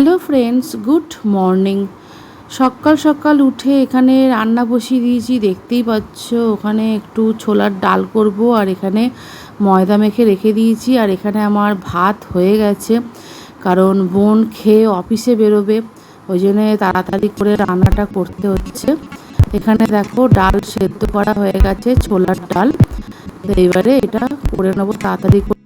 Hello friends, good morning. সকাল সকাল উঠে এখানে রান্না বসিয়ে দিয়েছি, দেখতেই পাচ্ছ। ওখানে একটু ছোলার ডাল করব আর এখানে ময়দা মেখে রেখে দিয়েছি আর এখানে আমার ভাত হয়ে গেছে। কারণ বোন খেয়ে অফিসে বেরোবে, ওই জন্যে তাড়াতাড়ি করে রান্নাটা করতে হচ্ছে। এখানে দেখো ডাল সেদ্ধ করা হয়ে গেছে, ছোলার ডাল। এবারে এটা করে নেব, তাড়াতাড়ি করে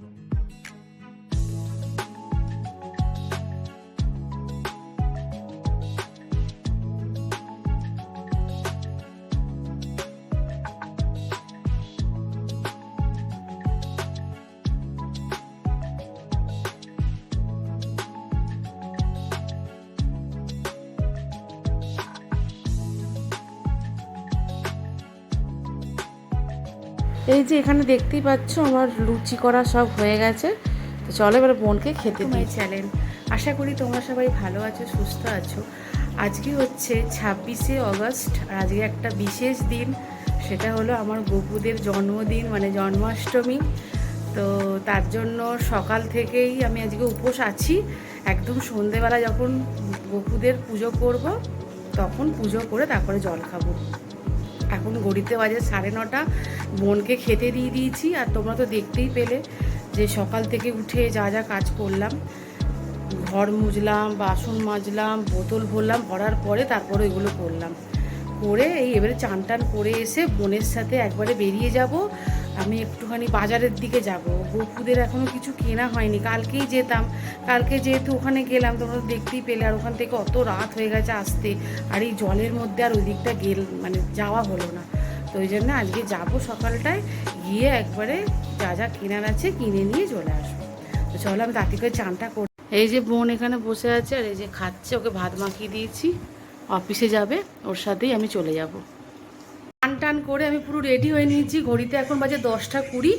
এই যে এখানে দেখতেই পাচ্ছ আমার লুচি করা সব হয়ে গেছে। তো চলো এবার বোনকে খেতে দিই। চ্যানেল আশা করি তোমরা সবাই ভালো আছো সুস্থ আছো। আজকে হচ্ছে ছাব্বিশে অগস্ট আর আজকে একটা বিশেষ দিন। সেটা হলো আমার গপুদের জন্মদিন মানে জন্মাষ্টমী। তো তার জন্য সকাল থেকেই আমি আজকে উপোস আছি। একদম সন্ধেবেলা যখন গপুদের পুজো করব তখন পুজো করে তারপরে জল খাব। এখন গড়িতে বাজে সাড়ে নটা। বোনকে খেতে দিয়ে দিয়েছি আর তোমরা তো দেখতেই পেলে যে সকাল থেকে উঠে যা যা কাজ করলাম। ঘর মুজলাম, বাসন মাজলাম, বোতল ভরলাম, ভরার পরে তারপরে এগুলো করলাম। করে এই এবারে চান টান করে এসে বোনের সাথে একবারে বেরিয়ে যাব। আমি একটুখানি বাজারের দিকে যাব। গপুদের এখনও কিছু কেনা হয়নি। কালকেই যেতাম। কালকে যেহেতু ওখানে গেলাম, তোমরা দেখতেই পেলে। আর ওখান থেকে অত রাত হয়ে গেছে আসতে। আর এই জলের মধ্যে আর ওই দিকটা গেল মানে যাওয়া হলো না। তো ওই জন্য আজকে যাব সকালটায়। গিয়ে একবারে যা যা কেনার আছে কিনে নিয়ে চলে আসব। তো চলো আমি তাঁতি করে চানটা করি এই যে বোন এখানে বসে আছে আর এই যে খাচ্ছে, ওকে ভাত মাখিয়ে দিয়েছি। অফিসে যাবে, ওর সাথেই আমি চলে যাব। টান করে আমি পুরো রেডি হয়ে নিয়েছি। ঘড়িতে এখন বাজে দশটা কুড়ি।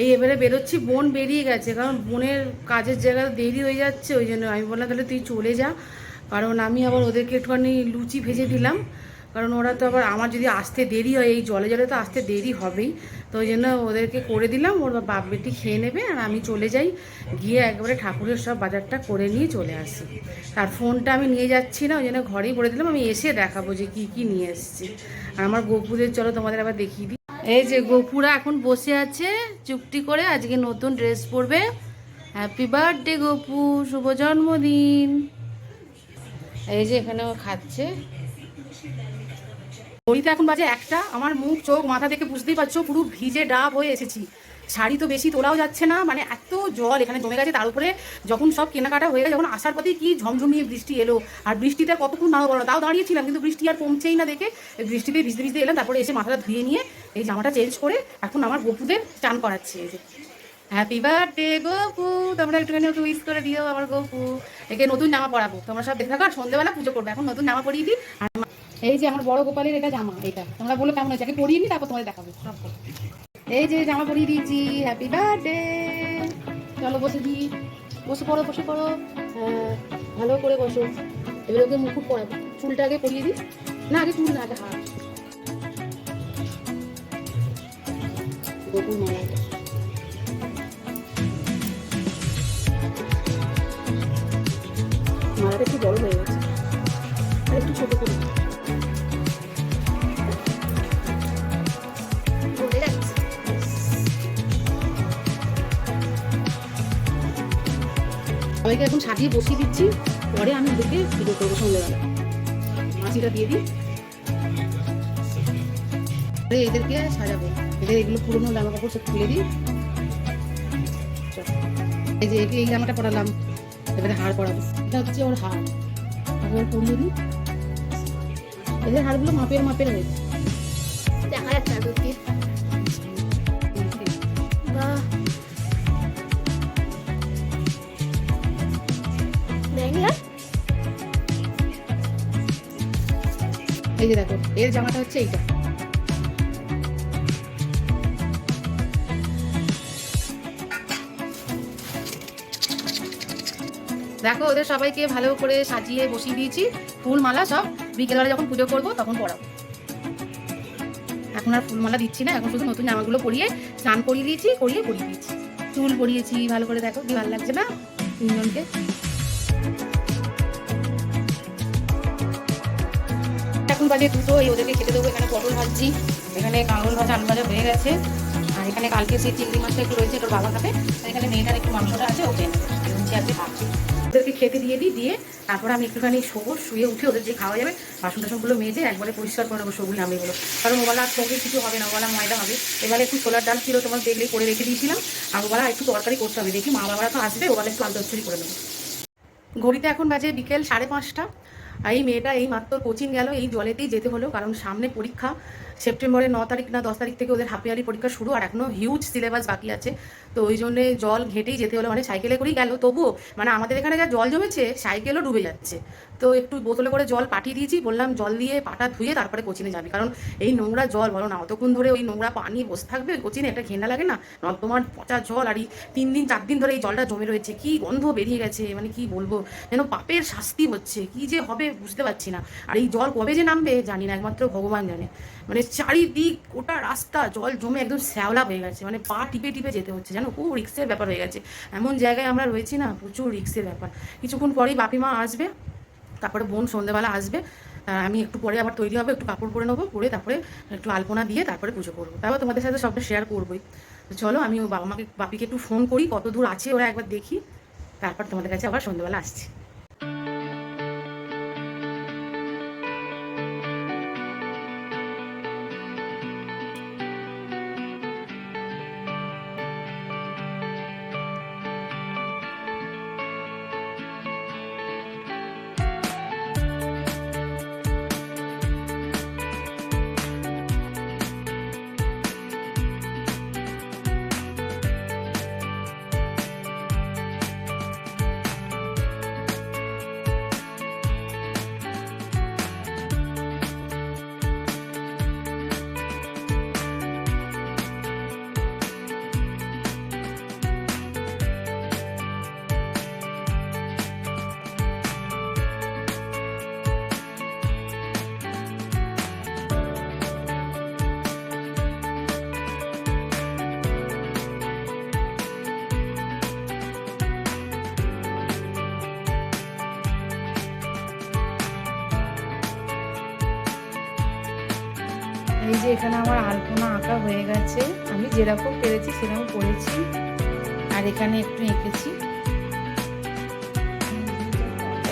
এই এবারে বেরোচ্ছি, বোন বেরিয়ে গেছে। কারণ বোনের কাজের জায়গায় দেরি হয়ে যাচ্ছে, ওই জন্য আমি বললাম তাহলে তুই চলে যা। কারণ আমি আবার ওদেরকে একটুখানি লুচি ভেজে দিলাম। কারণ ওরা তো আবার আমার যদি আসতে দেরি হয়, এই জলে জলে তো আসতে দেরি হবেই। তো ওই জন্য ওদেরকে করে দিলাম, ওর বাপ বেটি খেয়ে নেবে আর আমি চলে যাই। গিয়ে একবারে ঠাকুরের সব বাজারটা করে নিয়ে চলে আসি। আর ফোনটা আমি নিয়ে যাচ্ছি না, ওই জন্য ঘরেই করে দিলাম, আমি এসে দেখাবো যে কি কি নিয়ে এসেছি। আর আমার গোপুদের, চলো তোমাদের আবার দেখিয়ে দিই। এই যে গোপুরা এখন বসে আছে, চুপটি করে আজকে নতুন ড্রেস পরবে। হ্যাপি বার্থডে গোপু, শুভ জন্মদিন। এই যে এখানে ও খাচ্ছে। ঘড়িতে এখন বাজে একটা। আমার মুখ, চোখ, মাথা থেকে বুঝতেই পারছ, পুরো ভিজে ডাব হয়ে এসেছি। শাড়ি তো বেশি তোলাও যাচ্ছে না মানে এত জল এখানে জমে গেছে, তার উপরে যখন সব কেনাকাটা হয়ে গেছে, যখন আসার পথেই কি ঝমঝমিয়ে বৃষ্টি এলো। আর বৃষ্টিতে কতক্ষণ নাও বলো তাও দাঁড়িয়েছিলাম, কিন্তু বৃষ্টি আর কমছেই না দেখে। বৃষ্টিতে ভিজতে ভিজতে এলাম, তারপরে এসে মাথাটা ধুয়ে নিয়ে এই জামাটা চেঞ্জ করে এখন আমার গপুদের চান করাচ্ছে। এই হ্যাপি বার্থডে গপু তোমরা একটুখানি ওকে উইস করে দিও, আমার গপু একে নতুন জামা পরাবো। তোমরা সব দেখে থাকো, আর সন্ধ্যেবেলা পুজো করব। এখন নতুন জামা পরিয়ে দিই, আর এই যে আমার বড় গোপালের এটা জামা, এটা। তোমরা বলো কেমন হয়েছে? আগে পরিয়ে নি, তারপর তোমাদের দেখাবো। এই যে জামা পরিয়ে দিয়েছি হ্যাপি বার্থডে চলো বসে দি। বসে পড়ো বসে পড়ো। ভালো করে বসো। এবার ওকে মুকুট পরাবো চুলটা আগে পরিয়ে দিই। না, আগে চুল না, আগে হাত। মালাটা একটু বড় হয়ে গেছে। একটু ছোট। সবাইকে এখন সাজিয়ে বসিয়ে দিচ্ছি। পরে আমি ওদেরকে ভিডিও করব সন্ধ্যেবেলা। মাছিটা দিয়ে দিই। এদেরকে সাজাবো। এদের এগুলো পুরোনো জামা কাপড় সব খুলে দিই। এই যে এই জামাটা পরালাম। এবারে হাড় পরাবো। এটা হচ্ছে ওর হাড় তারপর পরিয়ে দিই এদের হাড়গুলো মাপের মাপের হয়েছে। এই যে দেখো, এর জামাটা হচ্ছে এইটা। দেখো, ওদের সবাইকে ভালো করে সাজিয়ে বসিয়ে দিয়েছি। ফুল মালা সব বিকেলবেলা যখন পুজো করব, তখন পরাবো। এখন আর ফুলমালা দিচ্ছি না, এখন শুধু নতুন জামাগুলো পরিয়ে স্নান করিয়ে দিয়েছি, করিয়ে পরিয়ে দিয়েছি। চুল পরিয়েছি, ভালো করে দেখো, কি ভালো লাগছে না? তিনজনকে। বাজে দুটো, এই ওদেরকে খেতে দেবো। এখানে পটল ভাজছি, এখানে কাঁকরোল ভাজা, আলু ভাজা হয়ে গেছে। আর এখানে কালকে সেই চিংড়ি মাছটা একটু রয়েছে, তোর বাবা খাবে। এখানে মেয়েটার একটু মাংসটা আছে, ওকে লুচি আছে ভাবছি ওদেরকে খেতে দিয়ে দিই, দিয়ে তারপর আমি একটুখানি শোবো, শুয়ে উঠে ওদের যে খাওয়া যাবে বাসন টাসনগুলো মেজে একবারে পরিষ্কার করে নেব আমি এগুলো কারণ ওবেলা আর কিছু হবে না, ওবেলা ময়দা হবে। এবারে একটু ছোলার ডাল ছিল, তোমার দেখলে করে রেখে দিয়েছিলাম। আর ওবেলা একটু তরকারি করতে হবে, দেখি মা বাবারা তো আসবে, ওবেলা একটু আলু তরকারি করে নেব ঘড়িতে এখন বাজে বিকেল সাড়ে পাঁচটা আর এই মেয়েটা এই মাত্র কোচিং গেল, এই জলেতেই যেতে হলো, কারণ সামনে পরীক্ষা, সেপ্টেম্বরের ন তারিখ না দশ তারিখ থেকে ওদের হাফ ইয়ারলি পরীক্ষা শুরু, আর এখনও হিউজ সিলেবাস বাকি আছে। তো ওই জন্যে জল ঘেটেই যেতে হলো মানে সাইকেলে করেই গেল। তবুও মানে আমাদের এখানে যা জল জমেছে, সাইকেলও ডুবে যাচ্ছে। তো একটু বোতলে করে জল পাঠিয়ে দিয়েছি, বললাম জল দিয়ে পাটা ধুয়ে তারপরে কোচিনে যাবি। কারণ এই নোংরা জল, বলো না, অতক্ষণ ধরে ওই নোংরা পানি বসে থাকবে কোচিনে, একটা ঘেন্না লাগে না? নর্দমার পচা জল আর এই তিন দিন, চার দিন ধরে এই জলটা জমে রয়েছে, কি গন্ধ বেরিয়ে গেছে মানে কি বলব? যেন পাপের শাস্তি হচ্ছে, কি যে হবে বুঝতে পারছি না। আর এই জল কবে যে নামবে জানি না, একমাত্র ভগবান জানে। মানে চারিদিক গোটা রাস্তা, জল জমে একদম শ্যাওলা হয়ে গেছে মানে পা টিপে টিপে যেতে হচ্ছে জানো খুব রিক্সের ব্যাপার হয়ে গেছে। এমন জায়গায় আমরা রয়েছি না, প্রচুর রিক্সের ব্যাপার। কিছুক্ষণ পরেই বাপিমা আসবে, তারপরে বোন সন্ধ্যেবেলা আসবে। আমি একটু পরে আবার তৈরি হবে, একটু কাপড় পরে নেব, পরে তারপরে একটু আলপনা দিয়ে তারপরে পুজো করব। তারপর তোমাদের সাথে সবটা শেয়ার করবোই। চলো, আমি বাবা মাকে, বাপিকে একটু ফোন করি, কত দূর আছে ওরা একবার দেখি। তারপর তোমাদের কাছে আবার সন্ধ্যেবেলা আসছি। এই যে এখানে আমার আলপনা আঁকা হয়ে গেছে, আমি যেরকম পেরেছি সেরকম করেছি। আর এখানে একটু এঁকেছি।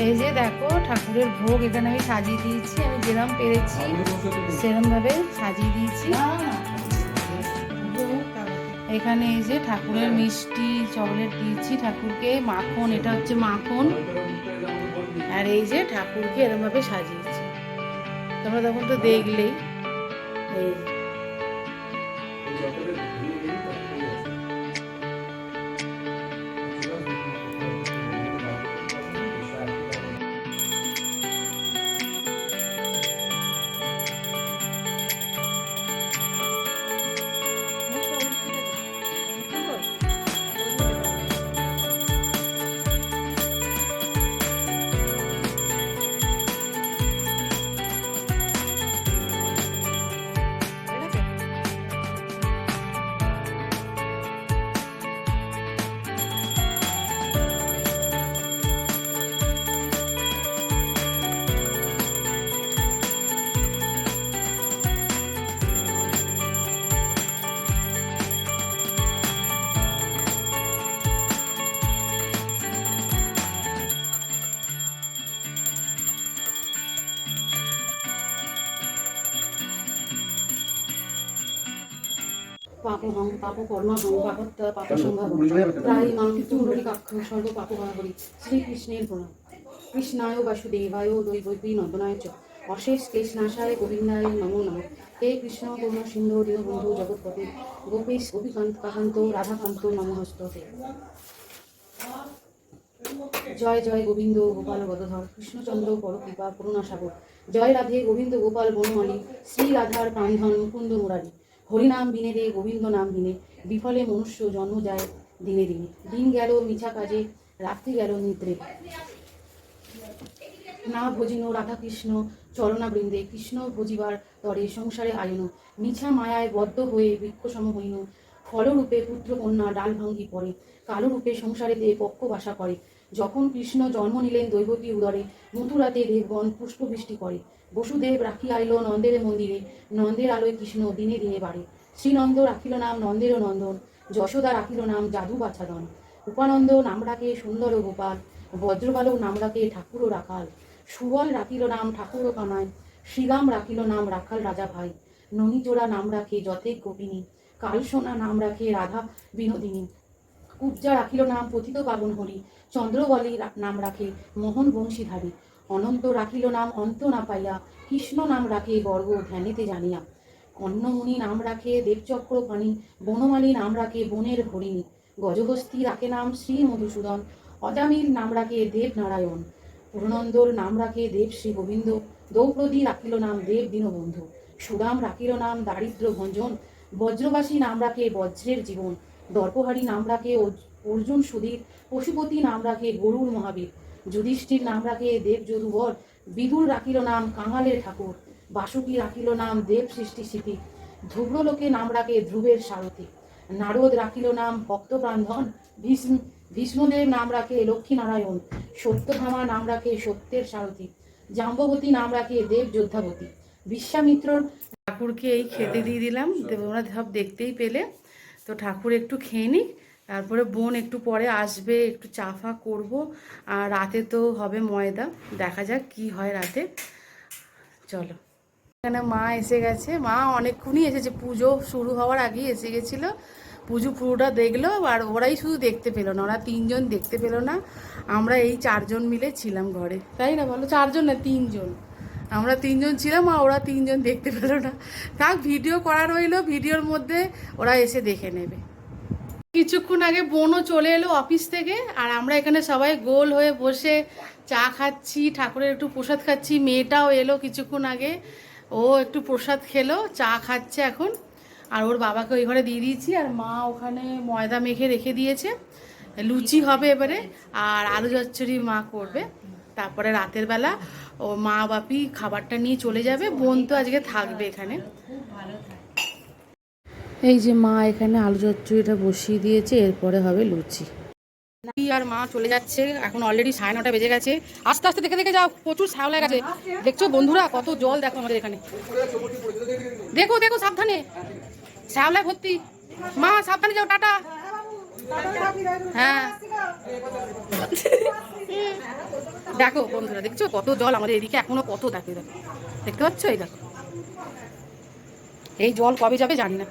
এই যে দেখো, ঠাকুরের ভোগ এখানে আমি সাজিয়ে দিয়েছি, আমি যেরকম পেরেছি সেরকম ভাবে সাজিয়ে দিয়েছি। এখানে এই যে ঠাকুরের মিষ্টি, চকলেট দিয়েছি ঠাকুরকে, মাখন, এটা হচ্ছে মাখন। আর এই যে ঠাকুরকে এরকম ভাবে সাজিয়েছি। তোমরা তখন তো দেখলেই। Amén. পাপহং পাপ কর্মহং পাপত্য পাপ সম্ভব প্রায় সর্ব পাপ হরি শ্রীকৃষ্ণের প্রণাম। কৃষ্ণায় বাসুদেবায় দৈবী নন্দনায় চ। অশেষ কৃষ্ণাশায় গোবিন্দায় নমো নমঃ। হে কৃষ্ণ করুণা সিন্ধু দীনবন্ধু জগৎপতি গোপীশ গোপীকান্ত কাকান্ত রাধাকান্ত নমস্তে জয় জয় গোবিন্দ গোপাল গদধর কৃষ্ণচন্দ্র পরকৃপা করুণা সাগর জয় রাধে গোবিন্দ গোপাল বনমালী। শ্রী রাধার প্রাণধন মুকুন্দ মুরারি। হরিনাম বিনে রে গোবিন্দ নাম বিনে। বিফলে মনুষ্য জন্ম যায় দিনে দিনে। দিন গেল, মিছা কাজে, রাত্রি গেল, নিদ্রে। না ভজিন রাধাকৃষ্ণ চরণাবৃন্দে কৃষ্ণ ভজিবার তরে সংসারে আয়ন। মিছা মায়ায় বদ্ধ হয়ে বৃক্ষসম হইন। ফলরূপে পুত্র কন্যা ডাল ভাঙ্গি রূপে সংসারেতে পক্ষ বাসা করে। যখন কৃষ্ণ জন্ম নিলেন দৈবতী উদরে, মথুরাতে দেবগণ পুষ্পবৃষ্টি করে। বসুদেব রাখি আইল নন্দের মন্দিরে, নন্দের আলোয় কৃষ্ণ দিনে দিনে বাড়ে। শ্রীনন্দ রাখিল নাম নন্দের নন্দন, যশোদা রাখিল নাম জাদু বাছাদন উপানন্দ নাম রাখে সুন্দর গোপাল বজ্রবালক নাম রাখে ঠাকুর রাখাল। সুবল রাখিল নাম ঠাকুর কানায় শ্রীরাম রাখিল নাম রাখাল রাজা ভাই। ননীচোরা নাম রাখে যথেক গোপিনী, কালসোনা নাম রাখে রাধা বিনোদিনী। কুবজা রাখিল নাম পতিত পাবন হরি চন্দ্রবলী নাম রাখে মোহন বংশীধারী অনন্ত রাখিল নাম, অন্ত না পাইয়া কৃষ্ণ নাম রাখে গর্ব ধ্যানেতে জানিয়া। কর্ণমুনি নাম রাখে দেবচক্র পানি বনমালী নাম রাখে বনের হরিণী গজহস্তি রাখে নাম শ্রী মধুসূদন, অজামিল নাম রাখে দেব নারায়ণ পূর্ণন্দর নাম রাখে দেব শ্রী গোবিন্দ, দ্রৌপদী রাখিল নাম দেব দীনবন্ধু। সুদাম রাখিল নাম দারিদ্র ভঞ্জন, বজ্রবাসী নাম রাখে বজ্রের জীবন। দর্পহারী নাম রাখে অর্জুন সুধীর পশুপতি নাম রাখে গরুর মহাবীর। যুধিষ্ঠির নাম রাখে দেব যদুবর বিদুর রাখিল নাম কাঙালের ঠাকুর, বাসুকি রাখিল নাম দেব সৃষ্টি স্মৃতি ধ্রুব্রলোকে নাম রাখে ধ্রুবের সারথি, নারদ রাখিল নাম ভক্তপ্রান্ধন ভীষ্ম, ভীষ্মদেব নাম রাখে লক্ষ্মীনারায়ণ সত্যভামা নাম রাখে সত্যের সারথি, জাম্ববতী নাম রাখে দেব যোদ্ধাবতী, বিশ্বামিত্রর ঠাকুরকে এই খেতে দিয়ে দিলাম তোমরা সব দেখতেই পেলে, তো ঠাকুর একটু খেয়ে নিক তারপরে বোন একটু পরে আসবে, একটু চা ফা করব, আর রাতে তো হবে ময়দা। দেখা যাক কি হয় রাতে। চলো। এখানে মা এসে গেছে। মা অনেকক্ষণই এসেছে। পুজো শুরু হওয়ার আগেই এসে গেছিল। পুজো পুরোটা দেখল, আর ওরাই শুধু দেখতে পেল না, ওরা তিনজন দেখতে পেল না। আমরা এই চারজন মিলে ছিলাম ঘরে। তাই না বলো? চারজন না, তিনজন। আমরা তিনজন ছিলাম, আর ওরা তিনজন দেখতে পেল না। থাক, ভিডিও করা রইল। ভিডিওর মধ্যে ওরা এসে দেখে নেবে। কিছুক্ষণ আগে বোনও চলে এলো অফিস থেকে, আর আমরা এখানে সবাই গোল হয়ে বসে চা খাচ্ছি, ঠাকুরের একটু প্রসাদ খাচ্ছি। মেয়েটাও এলো কিছুক্ষণ আগে, ও একটু প্রসাদ খেলো, চা খাচ্ছে এখন। আর ওর বাবাকে ওই ঘরে দিয়ে দিয়েছি, আর মা ওখানে ময়দা মেখে রেখে দিয়েছে। লুচি হবে এবারে, আর আলু চচ্চড়ি মা করবে। তারপরে রাতের বেলা ও মা বাপি খাবারটা নিয়ে চলে যাবে। বোন তো আজকে থাকবে এখানে। এই যে মা এখানে আলু চচ্চড়িটা বসিয়ে দিয়েছে, এরপরে হবে লুচি। আর মা চলে যাচ্ছে? এখন অলরেডি সাড়ে নটা বেজে গেছে। আস্তে আস্তে দেখে দেখে যাও, প্রচুর শ্যাওলা গেছে। দেখছ বন্ধুরা, কত জল দেখো আমাদের এখানে। দেখো দেখো, সাবধানে। শ্যাওলায় ভর্তি। মা, সাবধানে যাও, টাটা। হ্যাঁ। দেখো বন্ধুরা, দেখছ কত জল আমাদের এদিকে, এখনও কত দেখো দেখো। দেখতে পাচ্ছ? এই দেখো। এই জল কবে যাবে জানি না।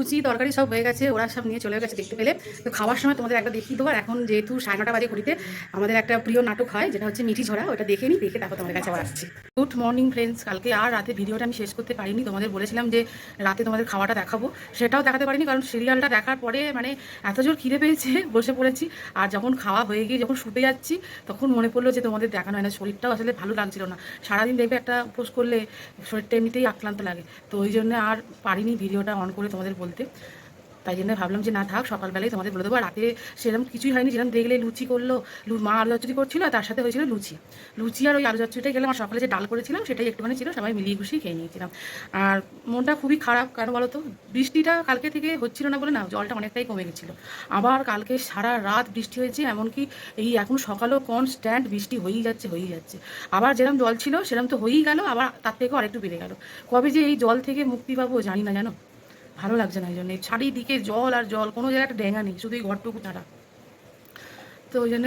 লুচি, তরকারি সব হয়ে গেছে, ওরা সব নিয়ে চলে গেছে দেখতে পেলে। তো খাওয়ার সময় তোমাদের একটা দেখিয়ে দেবো। আর এখন যেহেতু সাড়ে নটা বাজে ঘড়িতে, আমাদের একটা প্রিয় নাটক হয়, যেটা হচ্ছে মিঠি ঝরা, ওটা দেখে নিই দেখে তারপর তোমাদের কাছে আবার আসছি। গুড মর্নিং ফ্রেন্ডস কালকে আর রাতে ভিডিওটা আমি শেষ করতে পারিনি। তোমাদের বলেছিলাম যে রাতে তোমাদের খাওয়াটা দেখাবো। সেটাও দেখাতে পারিনি, কারণ সিরিয়ালটা দেখার পরে মানে এত জোর খিদে পেয়েছে, বসে পড়েছি। আর যখন খাওয়া হয়ে গিয়ে যখন শুতে যাচ্ছি, তখন মনে পড়ল যে তোমাদের দেখানো হয় না। শরীরটাও আসলে ভালো লাগছিল না। সারাদিন দেখবে একটা উপোস করলে শরীরটা এমনিতেই আক্রান্ত লাগে। তো ওই জন্য আর পারিনি ভিডিওটা অন করে তোমাদের বলতে তাই জন্য ভাবলাম যে, না থাক, সকালবেলায় তোমাদের বলে দেবো। আর রাতে সেরকম কিছুই হয়নি যেরকম দেখলে লুচি করল, লু- মা আলু চচ্চড়ি করছিল, আর তার সাথে হয়েছিল লুচি। লুচি আর ওই আলু চচ্চড়িটাই গেলাম, আর সকালে যে ডাল করেছিলাম, সেটাই একটুখানি ছিল, সবাই মিলিয়ে খুশি খেয়ে নিয়েছিলাম। আর মনটা খুবই খারাপ, কারণ বলো তো, বৃষ্টিটা কালকে থেকে হচ্ছিল না বলে না, জলটা অনেকটাই কমে গেছিল। আবার কালকে সারা রাত বৃষ্টি হয়েছে, এমনকি এই এখন সকালেও কনস্ট্যান্ট বৃষ্টি হয়েই যাচ্ছে হয়েই যাচ্ছে। আবার যেরকম জল ছিল সেরকম তো হয়েই গেল, আবার তার থেকেও আরেকটু বেড়ে গেল। কবে যে এই জল থেকে মুক্তি পাবো জানি না, জানো? ভালো লাগছে না, এই জন্য। চারিদিকে জল আর জল, কোনো জায়গায় একটা ডেঙ্গা নেই, শুধু এই ঘরটুকু ছাড়া তো ওই জন্য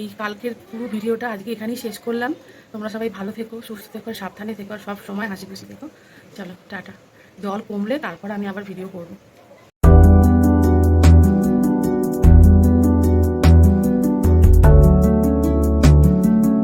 এই কালকের পুরো ভিডিওটা আজকে এখানেই শেষ করলাম। তোমরা সবাই ভালো থেকো, সুস্থ থেকো, সাবধানে থেকো, আর সব সময় হাসি খুশি থেকো। চলো, টাটা। জল কমলে তারপর আমি আবার ভিডিও করব।